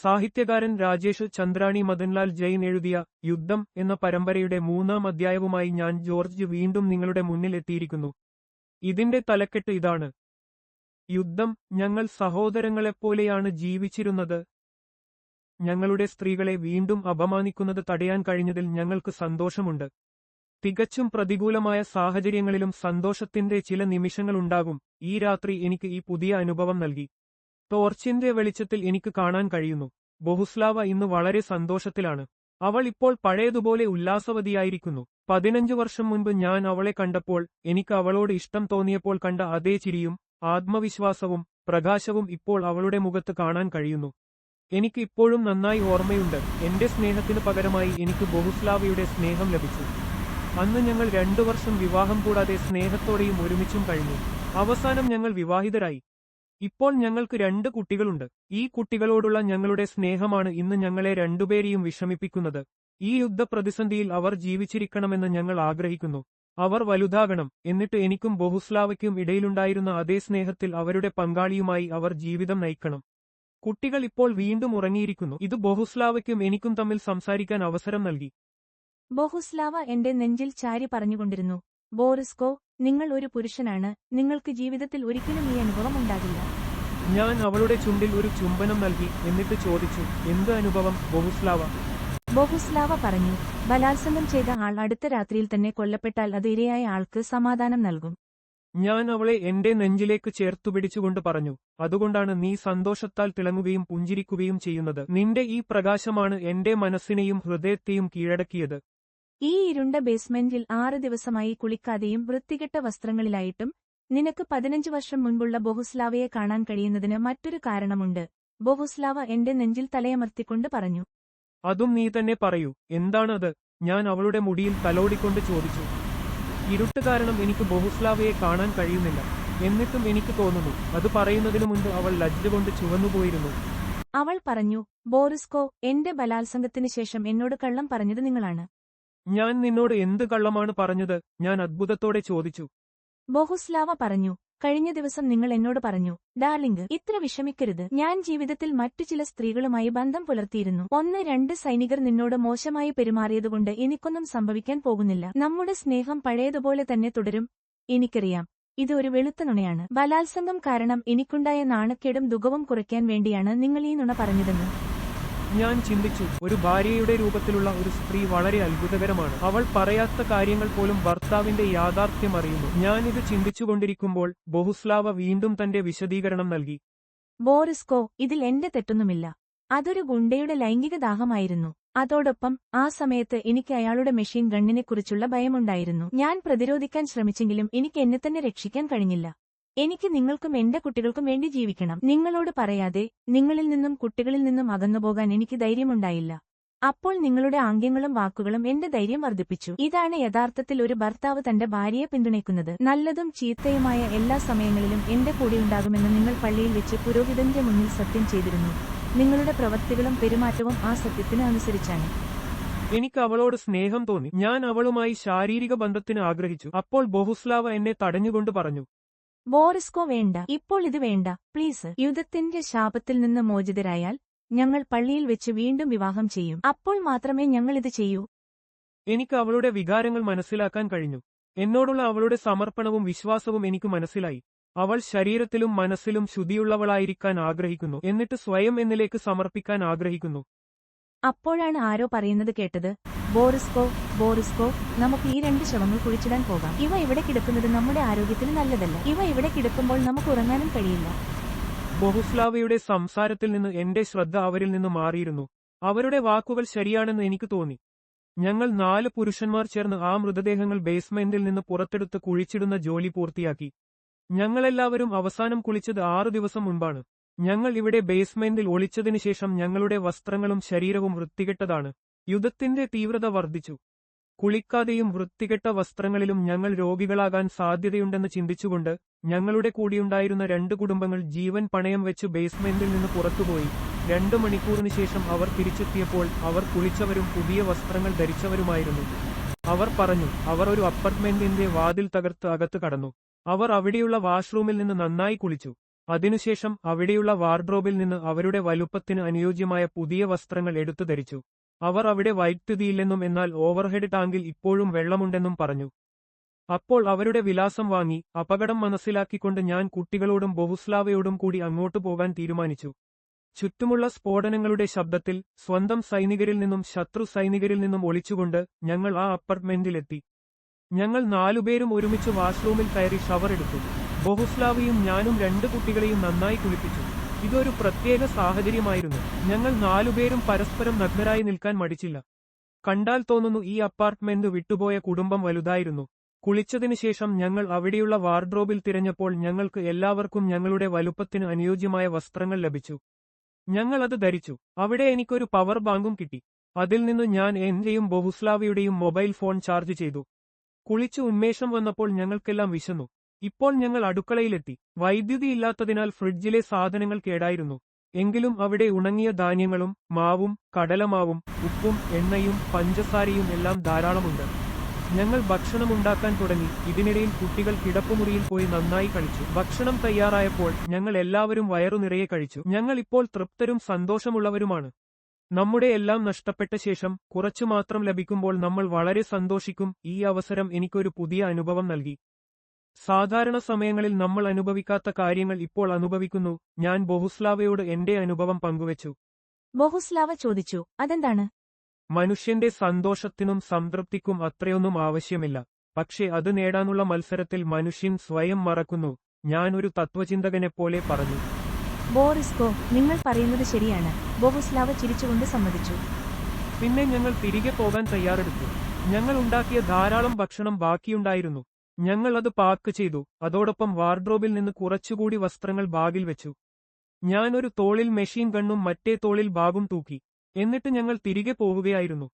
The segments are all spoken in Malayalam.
സാഹിത്യകാരൻ രാജേഷ് ചന്ദ്രാണി മദൻലാൽ ജെയിൻ എഴുതിയ യുദ്ധം എന്ന പരമ്പരയുടെ മൂന്നാം അധ്യായവുമായി ഞാൻ ജോർജ് വീണ്ടും നിങ്ങളുടെ മുന്നിൽ എത്തിയിരിക്കുന്നു. ഇതിന്റെ തലക്കെട്ട് ഇതാണ്. യുദ്ധം ഞങ്ങൾ സഹോദരങ്ങളെപ്പോലെയാണ് ജീവിച്ചിരുന്നത്. ഞങ്ങളുടെ സ്ത്രീകളെ വീണ്ടും അപമാനിക്കുന്നത് തടയാൻ കഴിഞ്ഞതിൽ ഞങ്ങൾക്ക് സന്തോഷമുണ്ട്. തികച്ചും പ്രതികൂലമായ സാഹചര്യങ്ങളിലും സന്തോഷത്തിന്റെ ചില നിമിഷങ്ങളുണ്ടാകും. ഈ രാത്രി എനിക്ക് ഈ പുതിയ അനുഭവം നൽകി. ടോർച്ചിന്റെ വെളിച്ചത്തിൽ എനിക്ക് കാണാൻ കഴിയുന്നു. ബഹുസ്ലാവ ഇന്ന് വളരെ സന്തോഷത്തിലാണ്. അവൾ ഇപ്പോൾ പഴയതുപോലെ ഉല്ലാസവതിയായിരിക്കുന്നു. പതിനഞ്ചു വർഷം മുൻപ് ഞാൻ അവളെ കണ്ടപ്പോൾ എനിക്ക് അവളോട് ഇഷ്ടം തോന്നിയപ്പോൾ കണ്ട അതേ ചിരിയും ആത്മവിശ്വാസവും പ്രകാശവും ഇപ്പോൾ അവളുടെ മുഖത്ത് കാണാൻ കഴിയുന്നു. എനിക്ക് ഇപ്പോഴും നന്നായി ഓർമ്മയുണ്ട്. എന്റെ സ്നേഹത്തിനു പകരമായി എനിക്ക് ബഹുസ്ലാവയുടെ സ്നേഹം ലഭിച്ചു. അന്ന് ഞങ്ങൾ രണ്ടു വർഷം വിവാഹം കൂടാതെ സ്നേഹത്തോടെയും ഒരുമിച്ചും കഴിഞ്ഞു. അവസാനം ഞങ്ങൾ വിവാഹിതരായി. ഇപ്പോൾ ഞങ്ങൾക്ക് രണ്ട് കുട്ടികളുണ്ട്. ഈ കുട്ടികളോടുള്ള ഞങ്ങളുടെ സ്നേഹമാണ് ഇന്ന് ഞങ്ങളെ രണ്ടുപേരെയും വിഷമിപ്പിക്കുന്നത്. ഈ യുദ്ധപ്രതിസന്ധിയിൽ അവർ ജീവിച്ചിരിക്കണമെന്ന് ഞങ്ങൾ ആഗ്രഹിക്കുന്നു. അവർ വലുതാകണം. എന്നിട്ട് എനിക്കും ബഹുസ്ലാവയ്ക്കും ഇടയിലുണ്ടായിരുന്ന അതേ സ്നേഹത്തിൽ അവരുടെ പങ്കാളിയുമായി അവർ ജീവിതം നയിക്കണം. കുട്ടികൾ ഇപ്പോൾ വീണ്ടും ഉറങ്ങിയിരിക്കുന്നു. ഇത് ബഹുസ്ലാവയ്ക്കും എനിക്കും തമ്മിൽ സംസാരിക്കാൻ അവസരം നൽകി. ബഹുസ്ലാവ എന്റെ നെഞ്ചിൽ ചാരി പറഞ്ഞുകൊണ്ടിരുന്നു. ബോറിസ്കോ നിങ്ങൾ ഒരു പുരുഷനാണ്. നിങ്ങൾക്ക് ജീവിതത്തിൽ ഒരിക്കലും ഈ അനുഭവം ഉണ്ടാകില്ല. ഞാൻ അവളുടെ ചുണ്ടിൽ ഒരു ചുംബനം നൽകി എന്നിട്ട് ചോദിച്ചു എന്ത് അനുഭവം ബഹുസ്ലാവ? ബോഹുസ്ലാവ പറഞ്ഞു ബലാത്സംഗം ചെയ്ത ആൾ അടുത്ത രാത്രിയിൽ തന്നെ കൊല്ലപ്പെട്ടാൽ അത് ഇരയായ ആൾക്ക് സമാധാനം നൽകും. ഞാൻ അവളെ എന്റെ നെഞ്ചിലേക്ക് ചേർത്തു പിടിച്ചുകൊണ്ട് പറഞ്ഞു അതുകൊണ്ടാണ് നീ സന്തോഷത്താൽ തിളങ്ങുകയും പുഞ്ചിരിക്കുകയും ചെയ്യുന്നത്. നിന്റെ ഈ പ്രകാശമാണ് എന്റെ മനസ്സിനെയും ഹൃദയത്തെയും കീഴടക്കിയത്. ഈ ഇരുണ്ട ബേസ്മെന്റിൽ ആറ് ദിവസമായി കുളിക്കാതെയും വൃത്തികെട്ട വസ്ത്രങ്ങളിലായിട്ടും നിനക്ക് പതിനഞ്ച് വർഷം മുൻപുള്ള ബൊഹുസ്ലാവയെ കാണാൻ കഴിയുന്നതിന് മറ്റൊരു കാരണമുണ്ട്. ബൊഹുസ്ലാവ എന്റെ നെഞ്ചിൽ തലയമർത്തിക്കൊണ്ട് പറഞ്ഞു. അതും നീ തന്നെ പറയൂ. എന്താണത്? ഞാൻ അവളുടെ മുടിയിൽ തലോടിക്കൊണ്ട് ചോദിച്ചു. ഇരുട്ട് കാരണം എനിക്ക് ബഹുസ്ലാവയെ കാണാൻ കഴിയുന്നില്ല. എന്നിട്ടും എനിക്ക് തോന്നുന്നു അത് പറയുന്നതിനു മുൻപ് അവൾ ലജ്ജ കൊണ്ട് ചുവന്നുപോയിരുന്നു. അവൾ പറഞ്ഞു ബോറിസ്കോ എന്റെ ബലാത്സംഗത്തിന് ശേഷം എന്നോട് കള്ളം പറഞ്ഞത് നിങ്ങളാണ്. ഞാൻ നിന്നോട് എന്ത് കള്ളമാണ് പറഞ്ഞത്? ഞാൻ അത്ഭുതത്തോടെ ചോദിച്ചു. ബോഹുസ്ലാവ പറഞ്ഞു കഴിഞ്ഞ ദിവസം നിങ്ങൾ എന്നോട് പറഞ്ഞു ഡാർലിംഗ് ഇത്ര വിഷമിക്കരുത്. ഞാൻ ജീവിതത്തിൽ മറ്റു ചില സ്ത്രീകളുമായി ബന്ധം പുലർത്തിയിരുന്നു. ഒന്ന് രണ്ട് സൈനികർ നിന്നോട് മോശമായി പെരുമാറിയതുകൊണ്ട് എനിക്കൊന്നും സംഭവിക്കാൻ പോകുന്നില്ല. നമ്മുടെ സ്നേഹം പഴയതുപോലെ തന്നെ തുടരും. എനിക്കറിയാം ഇത് ഒരു വെളുത്ത നുണയാണ്. ബലാത്സംഗം കാരണം എനിക്കുണ്ടായ നാണക്കേടും ദുഃഖവും കുറയ്ക്കാൻ വേണ്ടിയാണ് നിങ്ങൾ ഈ നുണ പറഞ്ഞതെന്ന്. ഞാൻ ചിന്തിച്ചു ഒരു ഭാര്യയുടെ രൂപത്തിലുള്ള ഒരു സ്ത്രീ വളരെ അത്ഭുതകരമാണ്. അവൾ പറയാത്ത കാര്യങ്ങൾ പോലും ഭർത്താവിന്റെ യാഥാർത്ഥ്യം അറിയുന്നു. ഞാനിത് ചിന്തിച്ചുകൊണ്ടിരിക്കുമ്പോൾ ബഹുസ്ലാവ വീണ്ടും തന്റെ വിശദീകരണം നൽകി. ബോറിസ്കോ ഇതിൽ എന്റെ തെറ്റൊന്നുമില്ല. അതൊരു ഗുണ്ടയുടെ ലൈംഗിക ദാഹമായിരുന്നു. അതോടൊപ്പം ആ സമയത്ത് എനിക്ക് അയാളുടെ മെഷീൻ ഗണ്ണിനെക്കുറിച്ചുള്ള ഭയമുണ്ടായിരുന്നു. ഞാൻ പ്രതിരോധിക്കാൻ ശ്രമിച്ചെങ്കിലും എനിക്ക് എന്നെ തന്നെ രക്ഷിക്കാൻ കഴിഞ്ഞില്ല. എനിക്ക് നിങ്ങൾക്കും എന്റെ കുട്ടികൾക്കും വേണ്ടി ജീവിക്കണം. നിങ്ങളോട് പറയാതെ നിങ്ങളിൽ നിന്നും കുട്ടികളിൽ നിന്നും അകന്നുപോകാൻ എനിക്ക് ധൈര്യമുണ്ടായില്ല. അപ്പോൾ നിങ്ങളുടെ ആംഗ്യങ്ങളും വാക്കുകളും എന്റെ ധൈര്യം വർദ്ധിപ്പിച്ചു. ഇതാണ് യഥാർത്ഥത്തിൽ ഒരു ഭർത്താവ് തന്റെ ഭാര്യയെ പിന്തുണയ്ക്കുന്നത്. നല്ലതും ചീത്തയുമായ എല്ലാ സമയങ്ങളിലും എന്റെ കൂടെയുണ്ടാകുമെന്ന് നിങ്ങൾ പള്ളിയിൽ വെച്ച് പുരോഹിതന്റെ മുന്നിൽ സത്യം ചെയ്തിരുന്നു. നിങ്ങളുടെ പ്രവൃത്തികളും പെരുമാറ്റവും ആ സത്യത്തിന് അനുസരിച്ചാണ്. എനിക്ക് അവളോട് സ്നേഹം തോന്നി. ഞാൻ അവളുമായി ശാരീരിക ബന്ധത്തിന് ആഗ്രഹിച്ചു. അപ്പോൾ ബഹുസ്ലാവ എന്നെ തടഞ്ഞുകൊണ്ട് പറഞ്ഞു. ബോറിസ്കോ വേണ്ട. ഇപ്പോൾ ഇത് വേണ്ട. പ്ലീസ്. യുദ്ധത്തിന്റെ ശാപത്തിൽ നിന്ന് മോചിതരായാൽ ഞങ്ങൾ പള്ളിയിൽ വെച്ച് വീണ്ടും വിവാഹം ചെയ്യും. അപ്പോൾ മാത്രമേ ഞങ്ങൾ ഇത് ചെയ്യൂ. എനിക്ക് അവളുടെ വികാരങ്ങൾ മനസ്സിലാക്കാൻ കഴിഞ്ഞു. എന്നോടുള്ള അവളുടെ സമർപ്പണവും വിശ്വാസവും എനിക്ക് മനസ്സിലായി. അവൾ ശരീരത്തിലും മനസ്സിലും ശുദ്ധിയുള്ളവളായിരിക്കാൻ ആഗ്രഹിക്കുന്നു. എന്നിട്ട് സ്വയം എന്നിലേക്ക് സമർപ്പിക്കാൻ ആഗ്രഹിക്കുന്നു. അപ്പോഴാണ് ആരോ പറയുന്നത് കേട്ടത്. ബോറിസ്കോ ബോറിസ്കോ. നമുക്ക് ഈ രണ്ട് ശവങ്ങൾ കുഴിച്ചിടാൻ പോകാം. ഇവ ഇവിടെ കിടക്കുന്നത് നമ്മുടെ ആരോഗ്യത്തിന് നല്ലതല്ല. ഇവ ഇവിടെ കിടക്കുമ്പോൾ നമുക്ക് ഉറങ്ങാനും കഴിയില്ല. ബഹുസ്ലാവയുടെ സംസാരത്തിൽ നിന്ന് എന്റെ ശ്രദ്ധ അവരിൽ നിന്ന് മാറിയിരുന്നു. അവരുടെ വാക്കുകൾ ശരിയാണെന്ന് എനിക്ക് തോന്നി. ഞങ്ങൾ നാല് പുരുഷന്മാർ ചേർന്ന് ആ മൃതദേഹങ്ങൾ ബേസ്മെന്റിൽ നിന്ന് പുറത്തെടുത്ത് കുഴിച്ചിടുന്ന ജോലി പൂർത്തിയാക്കി. ഞങ്ങളെല്ലാവരും അവസാനം കുളിച്ചത് ആറു ദിവസം മുൻപാണ്. ഞങ്ങൾ ഇവിടെ ബേസ്മെന്റിൽ ഒളിച്ചതിനു ശേഷം ഞങ്ങളുടെ വസ്ത്രങ്ങളും ശരീരവും വൃത്തികെട്ടതാണ്. യുദ്ധത്തിന്റെ തീവ്രത വർദ്ധിച്ചു. കുളിക്കാതെയും വൃത്തികെട്ട വസ്ത്രങ്ങളിലും ഞങ്ങൾ രോഗികളാകാൻ സാധ്യതയുണ്ടെന്ന് ചിന്തിച്ചുകൊണ്ട് ഞങ്ങളുടെ കൂടിയുണ്ടായിരുന്ന രണ്ട് കുടുംബങ്ങൾ ജീവൻ പണയം വെച്ച് ബേസ്മെന്റിൽ നിന്ന് പുറത്തുപോയി. രണ്ടു മണിക്കൂറിന് ശേഷം അവർ തിരിച്ചെത്തിയപ്പോൾ അവർ കുളിച്ചവരും പുതിയ വസ്ത്രങ്ങൾ ധരിച്ചവരുമായിരുന്നു. അവർ പറഞ്ഞു അവർ ഒരു അപ്പാർട്ട്മെന്റിന്റെ വാതിൽ തകർത്ത് അകത്ത് കടന്നു. അവർ അവിടെയുള്ള വാഷ്റൂമിൽ നിന്ന് നന്നായി കുളിച്ചു. അതിനുശേഷം അവിടെയുള്ള വാർഡ്രോബിൽ നിന്ന് അവരുടെ വലുപ്പത്തിന് അനുയോജ്യമായ പുതിയ വസ്ത്രങ്ങൾ എടുത്തു ധരിച്ചു. അവർ അവിടെ വൈദ്യുതിയില്ലെന്നും എന്നാൽ ഓവർഹെഡ് ടാങ്കിൽ ഇപ്പോഴും വെള്ളമുണ്ടെന്നും പറഞ്ഞു. അപ്പോൾ അവരുടെ വിലാസം വാങ്ങി അപകടം മനസ്സിലാക്കിക്കൊണ്ട് ഞാൻ കുട്ടികളോടും ബഹുസ്ലാവയോടും കൂടി അങ്ങോട്ടു പോകാൻ തീരുമാനിച്ചു. ചുറ്റുമുള്ള സ്ഫോടനങ്ങളുടെ ശബ്ദത്തിൽ സ്വന്തം സൈനികരിൽ നിന്നും ശത്രു സൈനികരിൽ നിന്നും ഒളിച്ചുകൊണ്ട് ഞങ്ങൾ ആ അപ്പാർട്ട്മെന്റിലെത്തി. ഞങ്ങൾ നാലുപേരും ഒരുമിച്ച് വാഷ്റൂമിൽ കയറി ഷവർ എടുത്തു. ബഹുസ്ലാവിയും ഞാനും രണ്ട് കുട്ടികളെയും നന്നായി കുളിപ്പിച്ചു. ഇതൊരു പ്രത്യേക സാഹചര്യമായിരുന്നു. ഞങ്ങൾ നാലുപേരും പരസ്പരം നഗ്നരായി നിൽക്കാൻ മടിച്ചില്ല. കണ്ടാൽ തോന്നുന്നു ഈ അപ്പാർട്ട്മെന്റ് വിട്ടുപോയ കുടുംബം വലുതായിരുന്നു. കുളിച്ചതിനു ശേഷം ഞങ്ങൾ അവിടെയുള്ള വാർഡ്രോബിൽ തിരഞ്ഞപ്പോൾ ഞങ്ങൾക്ക് എല്ലാവർക്കും ഞങ്ങളുടെ വലുപ്പത്തിന് അനുയോജ്യമായ വസ്ത്രങ്ങൾ ലഭിച്ചു. ഞങ്ങൾ അത് ധരിച്ചു. അവിടെ എനിക്കൊരു പവർ ബാങ്കും കിട്ടി. അതിൽ നിന്ന് ഞാൻ എന്റെയും ബഹുസ്ലാവിയുടെയും മൊബൈൽ ഫോൺ ചാർജ് ചെയ്തു. കുളിച്ചു ഉന്മേഷം വന്നപ്പോൾ ഞങ്ങൾക്കെല്ലാം വിശന്നു. ഇപ്പോൾ ഞങ്ങൾ അടുക്കളയിലെത്തി. വൈദ്യുതി ഇല്ലാത്തതിനാൽ ഫ്രിഡ്ജിലെ സാധനങ്ങൾ കേടായിരുന്നു. എങ്കിലും അവിടെ ഉണങ്ങിയ ധാന്യങ്ങളും മാവും കടലമാവും ഉപ്പും എണ്ണയും പഞ്ചസാരയും എല്ലാം ധാരാളമുണ്ട്. ഞങ്ങൾ ഭക്ഷണം ഉണ്ടാക്കാൻ തുടങ്ങി. ഇതിനിടയിൽ കുട്ടികൾ കിടപ്പുമുറിയിൽ പോയി നന്നായി കഴിച്ചു. ഭക്ഷണം തയ്യാറായപ്പോൾ ഞങ്ങൾ എല്ലാവരും വയറു നിറയെ കഴിച്ചു. ഞങ്ങൾ ഇപ്പോൾ തൃപ്തരും സന്തോഷമുള്ളവരുമാണ്. നമ്മുടെ എല്ലാം നഷ്ടപ്പെട്ട ശേഷം കുറച്ചു മാത്രം ലഭിക്കുമ്പോൾ നമ്മൾ വളരെ സന്തോഷിക്കും. ഈ അവസരം എനിക്കൊരു പുതിയ അനുഭവം നൽകി. സാധാരണ സമയങ്ങളിൽ നമ്മൾ അനുഭവിക്കാത്ത കാര്യങ്ങൾ ഇപ്പോൾ അനുഭവിക്കുന്നു. ഞാൻ ബഹുസ്ലാവയോട് എന്റെ അനുഭവം പങ്കുവച്ചു. ബഹുസ്ലാവ ചോദിച്ചു അതെന്താണ്? മനുഷ്യന്റെ സന്തോഷത്തിനും സംതൃപ്തിക്കും അത്രയൊന്നും ആവശ്യമില്ല. പക്ഷേ അത് നേടാനുള്ള മത്സരത്തിൽ മനുഷ്യൻ സ്വയം മറക്കുന്നു. ഞാൻ ഒരു തത്വചിന്തകനെ പോലെ പറഞ്ഞു. ബോറിസ്കോ നിങ്ങൾ പറയുന്നത് ശരിയാണ്. ബോഹുസ്ലാവ ചിരിച്ചുകൊണ്ട് സമ്മതിച്ചു. പിന്നെ ഞങ്ങൾ തിരികെ പോകാൻ തയ്യാറെടുത്തു. ഞങ്ങൾ ഉണ്ടാക്കിയ ധാരാളം ഭക്ഷണം ബാക്കിയുണ്ടായിരുന്നു. ഞങ്ങൾ അത് പാക്ക് ചെയ്തു. അതോടൊപ്പം വാർഡ്രോബിൽ നിന്ന് കുറച്ചുകൂടി വസ്ത്രങ്ങൾ ബാഗിൽ വെച്ചു. ഞാനൊരു തോളിൽ മെഷീൻ ഗണ്ണും മറ്റേ തോളിൽ ബാഗും തൂക്കി. എന്നിട്ട് ഞങ്ങൾ തിരികെ പോവുകയായിരുന്നു.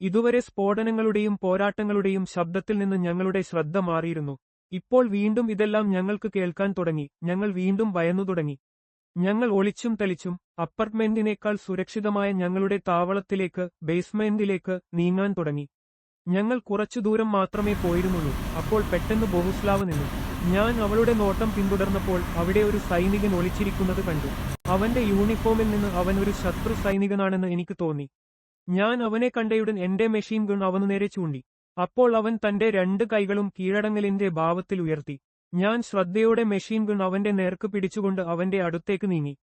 ഇതുവരെ സ്ഫോടനങ്ങളുടെയും പോരാട്ടങ്ങളുടെയും ശബ്ദത്തിൽ നിന്ന് ഞങ്ങളുടെ ശ്രദ്ധ മാറിയിരുന്നു. ഇപ്പോൾ വീണ്ടും ഇതെല്ലാം ഞങ്ങൾക്ക് കേൾക്കാൻ തുടങ്ങി. ഞങ്ങൾ വീണ്ടും ഭയന്നു തുടങ്ങി. ഞങ്ങൾ ഒളിച്ചും തെളിച്ചും അപ്പാർട്ട്മെന്റിനേക്കാൾ സുരക്ഷിതമായ ഞങ്ങളുടെ താവളത്തിലേക്ക് ബേസ്മെന്റിലേക്ക് നീങ്ങാൻ തുടങ്ങി. ഞങ്ങൾ കുറച്ചു ദൂരം മാത്രമേ പോയിരുന്നുള്ളൂ. അപ്പോൾ പെട്ടെന്ന് ബോഹുസ്ലാവ് നിന്നു. ഞാൻ അവളുടെ നോട്ടം പിന്തുടർന്നപ്പോൾ അവിടെ ഒരു സൈനികൻ ഒളിച്ചിരിക്കുന്നത് കണ്ടു. അവന്റെ യൂണിഫോമിൽ നിന്ന് അവൻ ഒരു ശത്രു സൈനികനാണെന്ന് എനിക്ക് തോന്നി. ഞാൻ അവനെ കണ്ടയുടൻ എന്റെ മെഷീൻ ഗൺ അവനു നേരെ ചൂണ്ടി. അപ്പോൾ അവൻ തന്റെ രണ്ട് കൈകളും കീഴടങ്ങലിന്റെ ഭാവത്തിൽ ഉയർത്തി. ഞാൻ ശ്രദ്ധയോടെ മെഷീൻ ഗൺ അവന്റെ നേർക്ക് പിടിച്ചുകൊണ്ട് അവന്റെ അടുത്തേക്ക് നീങ്ങി.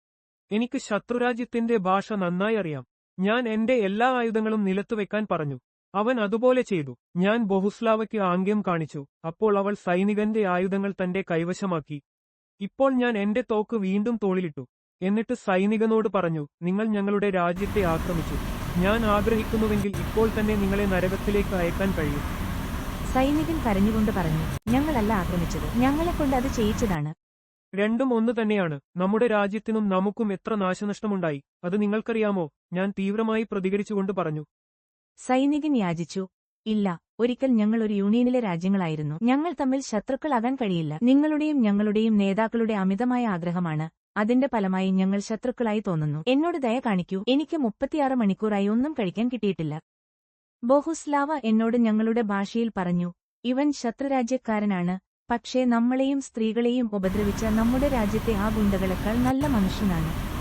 എനിക്ക് ശത്രുരാജ്യത്തിന്റെ ഭാഷ നന്നായി അറിയാം. ഞാൻ എന്റെ എല്ലാ ആയുധങ്ങളും നിലത്തുവെക്കാൻ പറഞ്ഞു. അവൻ അതുപോലെ ചെയ്തു. ഞാൻ ബഹുസ്ലാവയ്ക്ക് ആംഗ്യം കാണിച്ചു. അപ്പോൾ അവൾ സൈനികന്റെ ആയുധങ്ങൾ തന്റെ കൈവശമാക്കി. ഇപ്പോൾ ഞാൻ എന്റെ തോക്ക് വീണ്ടും തോളിലിട്ടു. എന്നിട്ട് സൈനികനോട് പറഞ്ഞു നിങ്ങൾ ഞങ്ങളുടെ രാജ്യത്തെ ആക്രമിച്ചു. ഞാൻ ആഗ്രഹിക്കുന്നുവെങ്കിൽ ഇപ്പോൾ തന്നെ നിങ്ങളെ നരകത്തിലേക്ക് അയക്കാൻ കഴിയും. സൈനികൻ കരഞ്ഞുകൊണ്ട് പറഞ്ഞു ഞങ്ങളല്ല ആക്രമിച്ചത്. ഞങ്ങളെ കൊണ്ട് അത് ചെയ്യിച്ചതാണ്. രണ്ടും ഒന്ന് തന്നെയാണ്. നമ്മുടെ രാജ്യത്തിനും നമുക്കും എത്ര നാശനഷ്ടമുണ്ടായി. അത് നിങ്ങൾക്കറിയാമോ? ഞാൻ തീവ്രമായി പ്രതികരിച്ചുകൊണ്ട് പറഞ്ഞു സൈനികൻ യാചിച്ചു. ഇല്ല ഒരിക്കൽ ഞങ്ങൾ ഒരു യൂണിയനിലെ രാജ്യങ്ങളായിരുന്നു. ഞങ്ങൾ തമ്മിൽ ശത്രുക്കളാകാൻ കഴിയില്ല. നിങ്ങളുടെയും ഞങ്ങളുടെയും നേതാക്കളുടെ അമിതമായ ആഗ്രഹമാണ്. അതിന്റെ ഫലമായി ഞങ്ങൾ ശത്രുക്കളായി തോന്നുന്നു. എന്നോട് ദയ കാണിക്കൂ. എനിക്ക് മുപ്പത്തിയാറ് മണിക്കൂറായി ഒന്നും കഴിക്കാൻ കിട്ടിയിട്ടില്ല. ബോഹുസ്ലാവ എന്നോട് ഞങ്ങളുടെ ഭാഷയിൽ പറഞ്ഞു ഇവൻ ശത്രുരാജ്യക്കാരനാണ്. പക്ഷേ നമ്മളെയും സ്ത്രീകളെയും ഉപദ്രവിച്ച നമ്മുടെ രാജ്യത്തെ ആ ഗുണ്ടകളെക്കാൾ നല്ല മനുഷ്യനാണ്.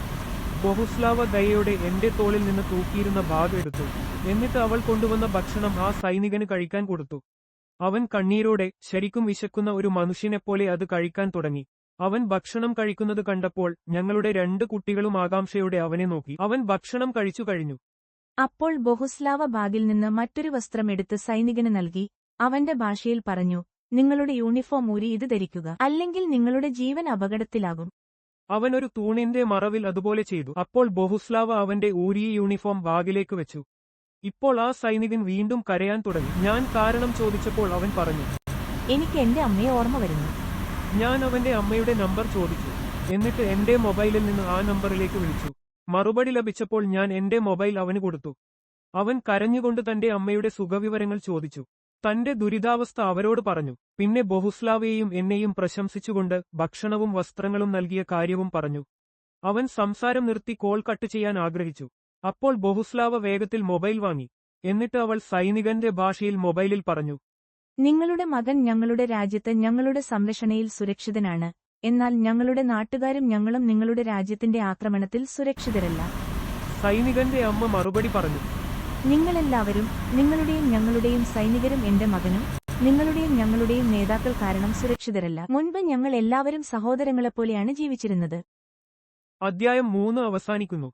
ബഹുസ്ലാവ ദയയോടെ എന്റെ തോളിൽ നിന്ന് തൂക്കിയിരുന്ന ബാഗ് എടുത്തു. എന്നിട്ട് അവൾ കൊണ്ടുവന്ന ഭക്ഷണം ആ സൈനികന് കഴിക്കാൻ കൊടുത്തു. അവൻ കണ്ണീരോടെ ശരിക്കും വിശക്കുന്ന ഒരു മനുഷ്യനെപ്പോലെ അത് കഴിക്കാൻ തുടങ്ങി. അവൻ ഭക്ഷണം കഴിക്കുന്നത് കണ്ടപ്പോൾ ഞങ്ങളുടെ രണ്ട് കുട്ടികളും ആകാംക്ഷയോടെ അവനെ നോക്കി. അവൻ ഭക്ഷണം കഴിച്ചു കഴിഞ്ഞു. അപ്പോൾ ബഹുസ്ലാവ ബാഗിൽ നിന്ന് മറ്റൊരു വസ്ത്രം എടുത്ത് സൈനികന് നൽകി. അവന്റെ ഭാഷയിൽ പറഞ്ഞു നിങ്ങളുടെ യൂണിഫോം ഊരി ഇത് ധരിക്കുക. അല്ലെങ്കിൽ നിങ്ങളുടെ ജീവൻ അപകടത്തിലാകും. അവൻ ഒരു തൂണിന്റെ മറവിൽ അതുപോലെ ചെയ്തു. അപ്പോൾ ബഹുസ്ലാവ് അവന്റെ ഊരിയ യൂണിഫോം ബാഗിലേക്ക് വെച്ചു. ഇപ്പോൾ ആ സൈനികൻ വീണ്ടും കരയാൻ തുടങ്ങി. ഞാൻ കാരണം ചോദിച്ചപ്പോൾ അവൻ പറഞ്ഞു എനിക്ക് എന്റെ അമ്മയെ ഓർമ്മ വരുന്നു. ഞാൻ അവന്റെ അമ്മയുടെ നമ്പർ ചോദിച്ചു. എന്നിട്ട് എന്റെ മൊബൈലിൽ നിന്ന് ആ നമ്പറിലേക്ക് വിളിച്ചു. മറുപടി ലഭിച്ചപ്പോൾ ഞാൻ എന്റെ മൊബൈൽ അവന് കൊടുത്തു. അവൻ കരഞ്ഞുകൊണ്ട് തന്റെ അമ്മയുടെ സുഖവിവരങ്ങൾ ചോദിച്ചു. തന്റെ ദുരിതാവസ്ഥ അവരോട് പറഞ്ഞു. പിന്നെ ബഹുസ്ലാവയെയും എന്നെയും പ്രശംസിച്ചുകൊണ്ട് ഭക്ഷണവും വസ്ത്രങ്ങളും നൽകിയ കാര്യവും പറഞ്ഞു. അവൻ സംസാരം നിർത്തി കോൾ കട്ട് ചെയ്യാൻ ആഗ്രഹിച്ചു. അപ്പോൾ ബഹുസ്ലാവ വേഗത്തിൽ മൊബൈൽ വാങ്ങി. എന്നിട്ട് അവൾ സൈനികന്റെ ഭാഷയിൽ മൊബൈലിൽ പറഞ്ഞു. നിങ്ങളുടെ മകൻ ഞങ്ങളുടെ രാജ്യത്ത് ഞങ്ങളുടെ സംരക്ഷണയിൽ സുരക്ഷിതനാണ്. എന്നാൽ ഞങ്ങളുടെ നാട്ടുകാരും ഞങ്ങളും നിങ്ങളുടെ രാജ്യത്തിന്റെ ആക്രമണത്തിൽ സുരക്ഷിതരല്ല. സൈനികന്റെ അമ്മ മറുപടി പറഞ്ഞു. നിങ്ങളെല്ലാവരും നിങ്ങളുടെയും ഞങ്ങളുടെയും സൈനികരും എന്റെ മകനും നിങ്ങളുടെയും ഞങ്ങളുടെയും നേതാക്കൾ കാരണം സുരക്ഷിതരല്ല. മുൻപ് ഞങ്ങൾ എല്ലാവരും സഹോദരങ്ങളെപ്പോലെയാണ് ജീവിച്ചിരുന്നത്. അധ്യായം മൂന്ന് അവസാനിക്കുന്നു.